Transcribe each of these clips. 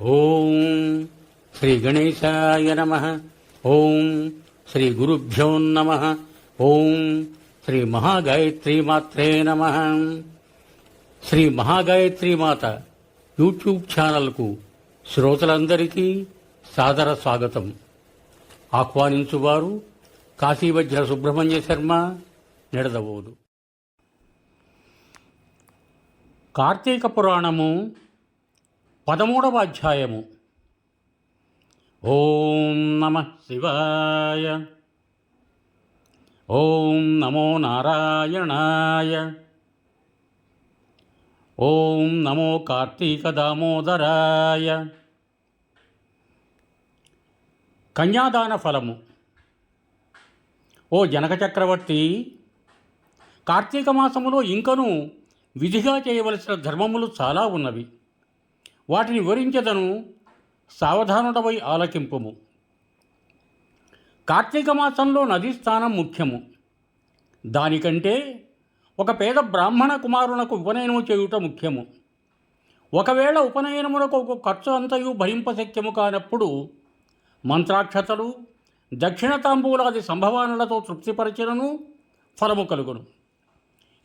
ఓం శ్రీ గణేశాయ నమ. ఓం శ్రీ గురుభ్యో నమ. ఓం శ్రీ మహాగాయత్రి మాత్రే నమ. శ్రీ మహాగాయత్రి మాత యూట్యూబ్ ఛానల్కు శ్రోతలందరికీ సాదర స్వాగతం. ఆహ్వానించువారు కాశీవజ్ర సుబ్రహ్మణ్య శర్మ నిడదవోదు. కార్తీక పురాణము పదమూడవ అధ్యాయము ఓం నమ శివాయ. ఓం నమో నారాయణాయ. ఓం నమో కార్తీక దామోదరాయ. కన్యాదాన ఫలము. ఓ జనక చక్రవర్తి కార్తీక మాసములో ఇంకను విధిగా చేయవలసిన ధర్మములు చాలా ఉన్నవి. వాటిని వివరించదను సావధానుడవై ఆలకింపుము. కార్తీక మాసంలో నదీ స్థానం ముఖ్యము. దానికంటే ఒక పేద బ్రాహ్మణ కుమారునకు ఉపనయనము చేయుట ముఖ్యము. ఒకవేళ ఉపనయనమునకు ఒక ఖర్చు అంతయు భరింపశక్యము కానప్పుడు మంత్రాక్షతలు దక్షిణ తాంబూలాది సంభవానులతో తృప్తిపరచనను ఫలము కలుగును.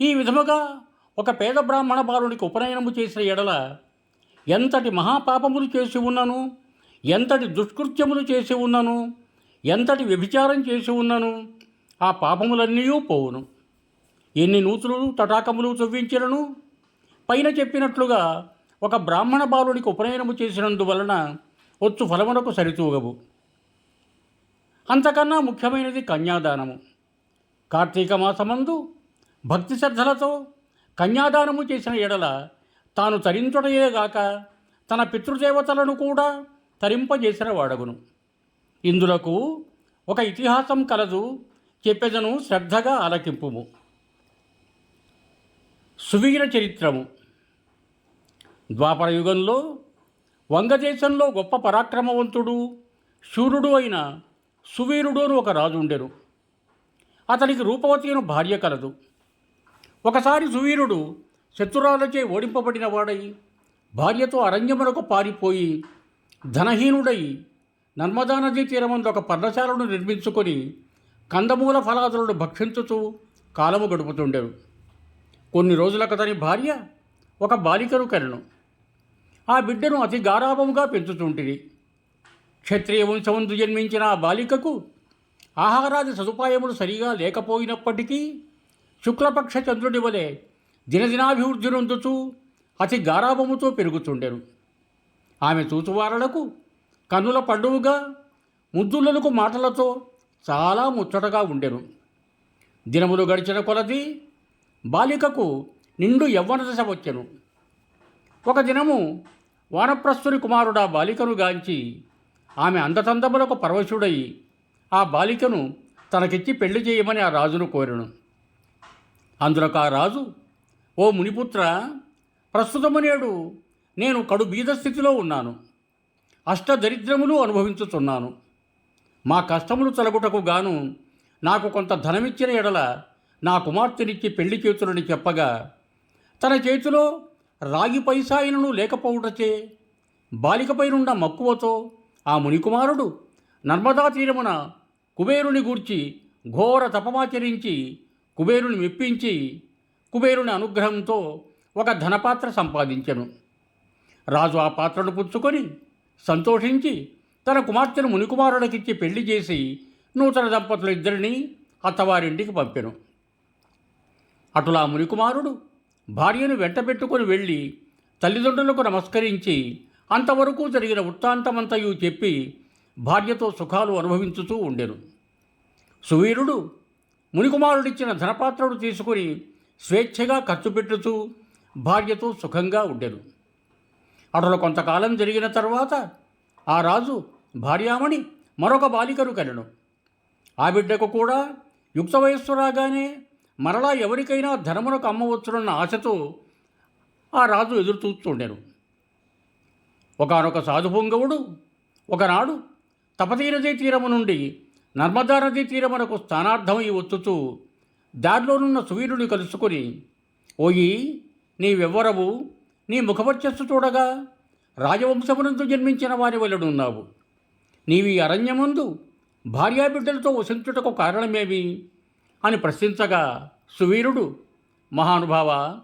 ఈ విధముగా ఒక పేద బ్రాహ్మణ బాలునికి ఉపనయనము చేసిన ఎడల ఎంతటి మహాపాపములు చేసి ఉన్నను? ఎంతటి దుష్కృత్యములు చేసి ఉన్నను? ఎంతటి వ్యభిచారం చేసి ఉన్నను? ఆ పాపములన్నీ పోవును. ఎన్ని నూతులు తటాకములు చొవ్వించినను పైన చెప్పినట్లుగా ఒక బ్రాహ్మణ బాలునికి ఉపనయనము చేసినందువలన వచ్చు ఫలమునకు సరితూగవు. అంతకన్నా ముఖ్యమైనది కన్యాదానము. కార్తీక మాసమందు భక్తి శ్రద్ధలతో కన్యాదానము చేసిన ఎడల తాను తరించుటయేగాక తన పితృదేవతలను కూడా తరింపజేసిన వాడగును. ఇందులకు ఒక ఇతిహాసం కలదు చెప్పెదను శ్రద్ధగా ఆలకింపుము. సువీర చరిత్రము. ద్వాపర యుగంలో వంగదేశంలో గొప్ప పరాక్రమవంతుడు శూరుడు అయిన సువీరుడు అని ఒక రాజు ఉండెను. అతనికి రూపవతి అను భార్య కలదు. ఒకసారి సువీరుడు శత్రురాలచే ఓడింపబడిన వాడై భార్యతో అరణ్యమునకు పారిపోయి ధనహీనుడై నర్మదా నదీ తీరమందు ఒక పర్ణశాలను నిర్మించుకొని కందమూల ఫలాదులను భక్షించుతూ కాలము గడుపుతుండెను. కొన్ని రోజులకు అతని భార్య ఒక బాలికను కనెను. ఆ బిడ్డను అతి గారాభముగా పెంచుతుంటిది క్షత్రియ వంశమందు జన్మించిన ఆ బాలికకు ఆహారాది సదుపాయములు సరిగా లేకపోయినప్పటికీ శుక్లపక్ష చంద్రుడి వలె దినదినాభివృద్ధి నొందుతూ అతి గారాభముతో పెరుగుతుండెను. ఆమె చూచువారలకు కన్నుల పండువుగా ముద్దులకు మాటలతో చాలా ముచ్చటగా ఉండెను. దినములు గడిచిన కొలది బాలికకు నిండు యవ్వన దశ వచ్చెను. ఒక దినము వానప్రస్థుని కుమారుడా బాలికను గాంచి ఆమె అందతందములకు పరవశుడై ఆ బాలికను తనకిచ్చి పెళ్ళి చేయమని ఆ రాజును కోరెను. అందులో ఆ రాజు ఓ మునిపుత్ర ప్రస్తుతము నేడు నేను కడు బీద స్థితిలో ఉన్నాను. అష్టదరిద్రములు అనుభవించుతున్నాను మా కష్టములు తొలగుటకు గాను నాకు కొంత ధనమిచ్చిన ఎడల నా కుమార్తెనిచ్చి పెళ్ళి చేతులని చెప్పగా తన చేతిలో రాగి పైసాయినను లేకపోవుటచే బాలికపైనున్న మక్కువతో ఆ మునికుమారుడు నర్మదా తీరమున కుబేరుని గూర్చి ఘోర తపమాచరించి కుబేరుని మెప్పించి కుబేరుని అనుగ్రహంతో ఒక ధనపాత్ర సంపాదించెను. రాజు ఆ పాత్రను పుచ్చుకొని సంతోషించి తన కుమార్తెను మునికుమారుడికిచ్చి పెళ్ళి చేసి నూతన దంపతులు ఇద్దరిని అత్తవారింటికి పంపెను. అటులా మునికుమారుడు భార్యను వెంటబెట్టుకొని వెళ్ళి తల్లిదండ్రులకు నమస్కరించి అంతవరకు జరిగిన వృత్తాంతమంతయు చెప్పి భార్యతో సుఖాలు అనుభవించుతూ ఉండెను. సువీరుడు మునికుమారుడిచ్చిన ధనపాత్రను తీసుకుని స్వేచ్ఛగా ఖర్చు పెట్టుతూ భార్యతో సుఖంగా ఉండెను. అటులో కొంతకాలం జరిగిన తర్వాత ఆ రాజు భార్యామణి మరొక బాలికను కనెను. ఆ బిడ్డకు కూడా యుక్త వయస్సు రాగానే మరలా ఎవరికైనా ధనమునకు అమ్మవచ్చునన్న ఆశతో ఆ రాజు ఎదురు చూస్తుండెను ఒకనొక సాధుపుంగవుడు ఒకనాడు తపతీ నదీ తీరము నుండి నర్మదా నదీ తీరమునకు స్థానార్థమై వచ్చుతూ దారిలోనున్న సువీరుని కలుసుకొని ఓయి నీవెవ్వరవు నీ ముఖవర్చస్సు చూడగా రాజవంశమునందు జన్మించిన వారి వలడున్నావు నీవి అరణ్యముందు భార్యాబిడ్డలతో వసించుటకు కారణమేమి? అని ప్రశ్నించగా సువీరుడు మహానుభావ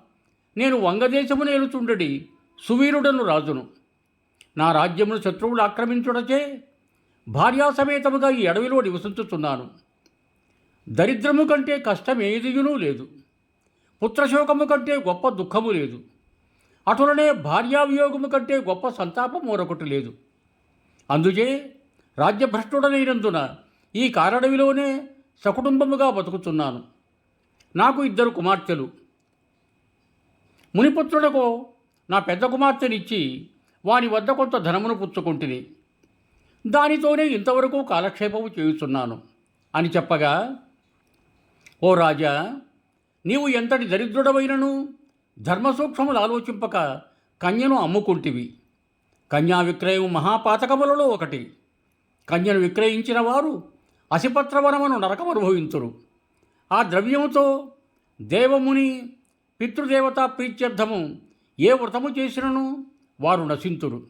నేను వంగదేశమును ఏలుచుండడి సువీరుడను రాజును. నా రాజ్యమును శత్రువులు ఆక్రమించుటచే భార్యాసమేతముగా ఈ అడవిలో నివసించుతున్నాను దరిద్రము కంటే కష్టం ఏదియునూ లేదు. పుత్రశోకము కంటే గొప్ప దుఃఖము లేదు. అటులనే భార్యావియోగము కంటే గొప్ప సంతాపం మరొకటి లేదు. అందుచే రాజ్యభ్రష్టుడనైనందున ఈ కారడవిలోనే సకుటుంబముగా బతుకుతున్నాను. నాకు ఇద్దరు కుమార్తెలు. మునిపుత్రుడకు నా పెద్ద కుమార్తెనిచ్చి వాని వద్ద కొంత ధనమును పుచ్చుకుంటుని. దానితోనే ఇంతవరకు కాలక్షేపము చేయుచున్నాను అని చెప్పగా ఓ రాజా నీవు ఎంతటి దరిద్రుడవైనను? ధర్మసూక్ష్మములు ఆలోచింపక కన్యను అమ్ముకుంటివి. కన్యా విక్రయం మహాపాతకములలో ఒకటి. కన్యను విక్రయించిన వారు అసిపత్రవనమును నరకమనుభవించురు. ఆ ద్రవ్యముతో దేవముని పితృదేవతా ప్రీత్యర్థము ఏ వ్రతము చేసినను వారు నశింతురు.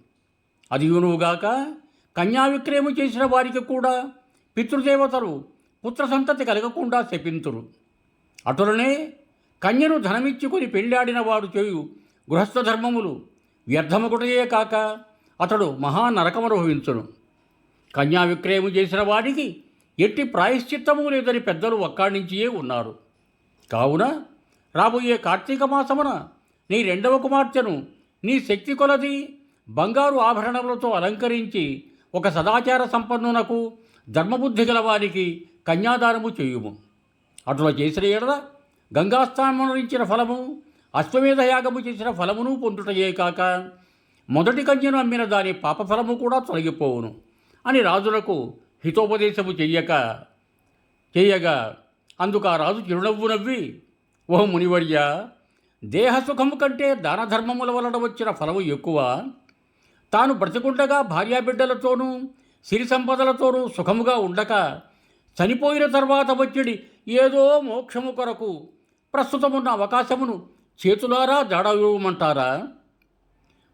అది యూనుగాక కన్యా విక్రయము చేసిన వారికి కూడా పితృదేవతలు పుత్ర సంతతి కలగకుండా శపింతురు. అటులనే కన్యను ధనమిచ్చుకొని పెళ్ళాడిన వాడు చేయు గృహస్థ ధర్మములు వ్యర్థమగుటయే కాక అతడు మహానరకమనుభవించును కన్యా విక్రయము చేసిన వాడికి ఎట్టి ప్రాయశ్చిత్తము లేదని పెద్దలు ఒక్కాడించియే ఉన్నారు. కావున రాబోయే కార్తీక మాసమున నీ రెండవ కుమార్తెను నీ శక్తి కొలది బంగారు ఆభరణములతో అలంకరించి ఒక సదాచార సంపన్నునకు ధర్మబుద్ధి గలవానికి కన్యాదానము చేయుము. అట్లా చేసిన ఎడల గంగాస్థానమునిచ్చిన ఫలము అశ్వమేధ యాగము చేసిన ఫలమును పొందుటయే కాక మొదటి కన్యను అమ్మిన దాని పాపఫలము కూడా తొలగిపోవును అని రాజులకు హితోపదేశము చెయ్యక చేయగా అందుకు ఆ రాజు చిరునవ్వు నవ్వి ఓ మునివర్య దేహసుఖము కంటే దాన ధర్మముల వలన వచ్చిన ఫలము ఎక్కువ. తాను బ్రతికుండగా భార్యాబిడ్డలతోనూ సిరి సంపదలతోనూ సుఖముగా ఉండక చనిపోయిన తర్వాత వచ్చడి ఏదో మోక్షము కొరకు ప్రస్తుతమున్న అవకాశమును చేతులారా జాడవేయమంటారా?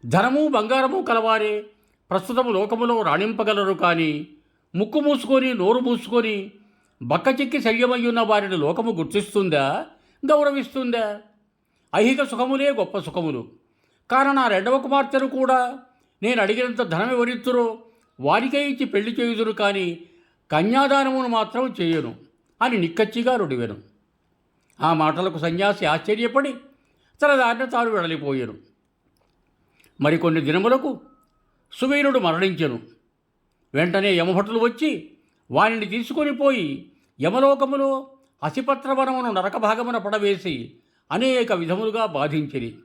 ధనము బంగారము కలవారే ప్రస్తుతము లోకములో రాణింపగలరు కానీ ముక్కు మూసుకొని నోరు మూసుకొని బక్కచిక్కి శల్యమయ్యున్న వారిని లోకము గుర్తిస్తుందా? గౌరవిస్తుందా? ఐహిక సుఖములే గొప్ప సుఖములు. కారణ ఆ రెండవ కుమార్తెను కూడా నేను అడిగినంత ధనం ఎవరిత్తురో వారికే ఇచ్చి పెళ్ళి చేయుదురు కానీ కన్యాదానమును మాత్రం చేయను అని నిక్కచ్చిగా రుడివెను. ఆ మాటలకు సన్యాసి ఆశ్చర్యపడి తన దారిన తాను వెళ్ళిపోయాను మరికొన్ని దినములకు సువీరుడు మరణించెను. వెంటనే యమభటులు వచ్చి వారిని తీసుకొని పోయి యమలోకములో అసిపత్రవనమును నరకభాగమున పడవేసి అనేక విధములుగా బాధించిరి.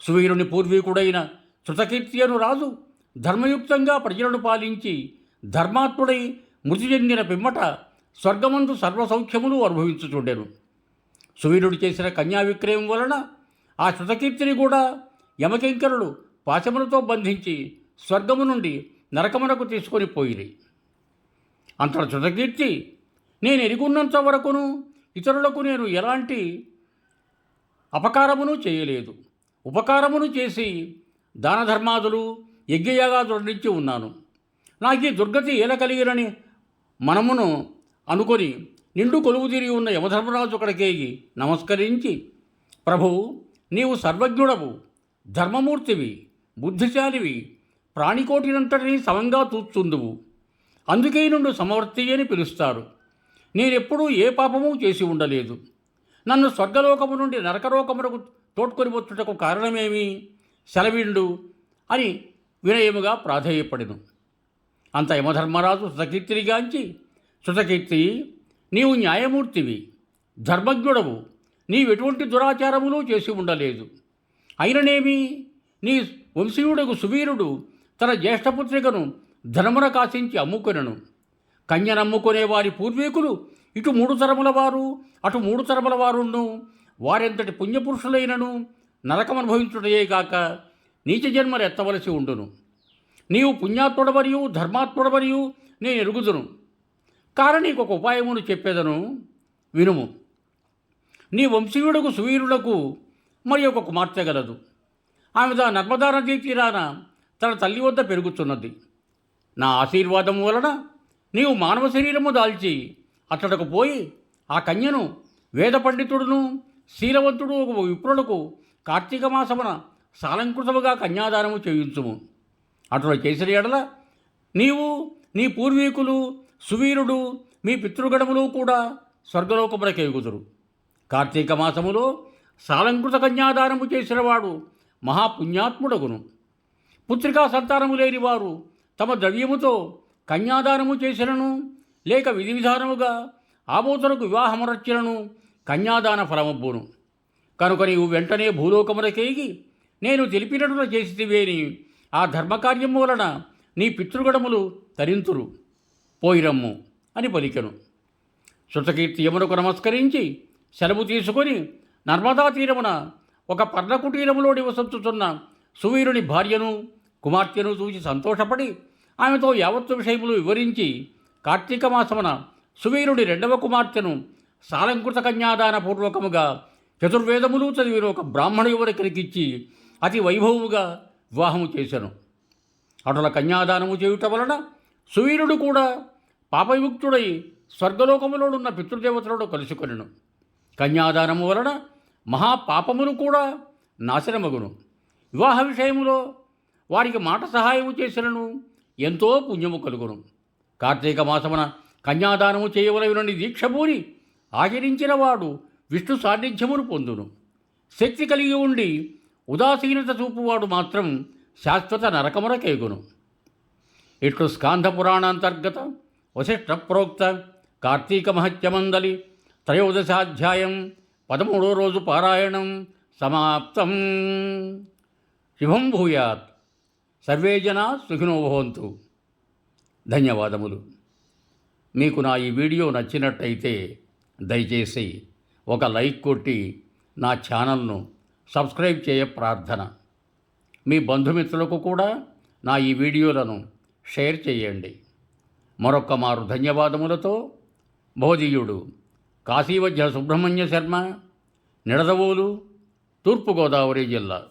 సువీరుని పూర్వీకుడైన శృతకీర్తియను రాజు ధర్మయుక్తంగా ప్రజలను పాలించి ధర్మాత్ముడై మృతి చెందిన పిమ్మట స్వర్గమందు సర్వసౌఖ్యములు అనుభవించుచుండెను. సువీరుడు చేసిన కన్యా విక్రయం వలన ఆ శృతకీర్తిని కూడా యమకింకరులు పాశములతో బంధించి స్వర్గము నుండి నరకమునకు తీసుకొని పోయిరి. అంతట శృతకీర్తి నేను ఎరుగున్నంత వరకును ఇతరులకు నేను ఎలాంటి అపకారమును చేయలేదు. ఉపకారమును చేసి దానధర్మాదులు ధర్మాదులు యజ్ఞయాగాదుల నుంచి ఉన్నాను. నాకు ఈ దుర్గతి ఎలా కలిగిరని మనమును అనుకొని నిండు కొలువు తిరిగి ఉన్న యమధర్మరాజు అక్కడికేగి నమస్కరించి ప్రభు నీవు సర్వజ్ఞుడవు ధర్మమూర్తివి బుద్ధిశాలివి ప్రాణికోటినంతటిని సమంగా తూచుందువు. అందుకే నుండి సమవర్తి అని పిలుస్తారు. నేనెప్పుడూ ఏ పాపము చేసి ఉండలేదు. నన్ను స్వర్గలోకము నుండి నరకలోకమునకు తోడ్కొని వచ్చుటకు కారణమేమి? సెలవిండు అని వినయముగా ప్రాధేయపడెను. అంత యమధర్మరాజు సుతకీర్తినిగాంచి సుతకీర్తి నీవు న్యాయమూర్తివి ధర్మజ్ఞుడవు నీవెటువంటి దురాచారములు చేసి ఉండలేదు. అయిననేమి నీ వంశీయుడకు సువీరుడు తన జ్యేష్ఠపుత్రికను ధనమున కాశించి అమ్ముకొనెను. కన్యనమ్ముకునే వారి పూర్వీకులు ఇటు మూడు తరముల వారు అటు మూడు తరముల వారును వారెంతటి పుణ్యపురుషులైనను నరకమనుభవించుటయే కాక నీచ జన్మలు ఎత్తవలసి ఉండును. నీవు పుణ్యాత్ముడవరియు ధర్మాత్ముడవరియు నేను ఎరుగుదును. కారణం నీకు ఒక ఉపాయమును చెప్పేదను వినుము. నీ వంశీయుడకు సువీరులకు మరి ఒక కుమార్తె గలదు. ఆమె దా నర్మదా నదీ తీరాన తన తల్లి వద్ద పెరుగుతున్నది. నా ఆశీర్వాదం వలన నీవు మానవ శరీరము దాల్చి అతడకు పోయి ఆ కన్యను వేద పండితుడును శీలవంతుడు ఒక విప్రులకు కార్తీక మాసమున సాలంకృతముగా కన్యాదానము చేయించుము. అటులో చేసిన ఎడల నీవు నీ పూర్వీకులు సువీరుడు మీ పితృగణములు కూడా స్వర్గలోకములకు ఎగుదురు కార్తీక మాసములో సాలంకృత కన్యాదానము చేసినవాడు మహాపుణ్యాత్ముడగును. పుత్రికా సంతానము లేని వారు తమ ద్రవ్యముతో కన్యాదానము చేసినను లేక విధి విధానముగా ఆబోతులకు వివాహమరచ్చినను కన్యాదాన ఫలమబ్బును. కనుక నీవు వెంటనే భూలోకములకేగి నేను తెలిపినట్లు చేసితివేని. ఆ ధర్మకార్యము వలన నీ పితృగణములు తరింతురు. పోయిరమ్ము అని పలికెను. శృతకీర్తి యమునకు నమస్కరించి సెలవు తీసుకొని నర్మదా తీరమున ఒక పర్ణకుటీరములో నివసించుతున్న సువీరుని భార్యను కుమార్తెను చూసి సంతోషపడి ఆమెతో యావత్తు విషయములు వివరించి కార్తీక మాసమున సువీరుడి రెండవ కుమార్తెను సాలంకృత కన్యాదాన పూర్వకముగా చతుర్వేదములు చదివిన ఒక బ్రాహ్మణ యువరికరికిచ్చి అతి వైభవముగా వివాహము చేశాను. అటుల కన్యాదానము చేయుట వలన సువీరుడు కూడా పాపవిముక్తుడై స్వర్గలోకములోనున్న పితృదేవతలను కలుసుకొనెను. కన్యాదానము వలన మహాపాపములు కూడా నాశనమగును. వివాహ విషయములో వారికి మాట సహాయము చేసినను ఎంతో పుణ్యము కలుగును. కార్తీక మాసమున కన్యాదానము చేయవలయునని దీక్షపూరి ఆచరించిన వాడు విష్ణు సాన్నిధ్యమును పొందును. శక్తి కలిగి ఉండి ఉదాసీనత చూపువాడు మాత్రం శాశ్వత నరకమునకేగును. ఇట్లు స్కాంధ పురాణాంతర్గత వశిష్ట ప్రోక్త కార్తీక మహత్యమందలి త్రయోదశాధ్యాయం పదమూడో రోజు పారాయణం సమాప్తం. శుభం భూయాత్. సర్వే జనా సుఖినో భవంతు. ధన్యవాదములు. మీకు నా ఈ వీడియో నచ్చినట్టయితే దయచేసి ఒక లైక్ కొట్టి నా ఛానల్ను సబ్స్క్రైబ్ చేయ ప్రార్థన. మీ బంధుమిత్రులకు కూడా నా ఈ వీడియోలను షేర్ చేయండి. మరొక్క మారు ధన్యవాదములతో భోజీయుడు కాశీవజ్ర సుబ్రహ్మణ్య శర్మ నిడదవోలు తూర్పుగోదావరి జిల్లా.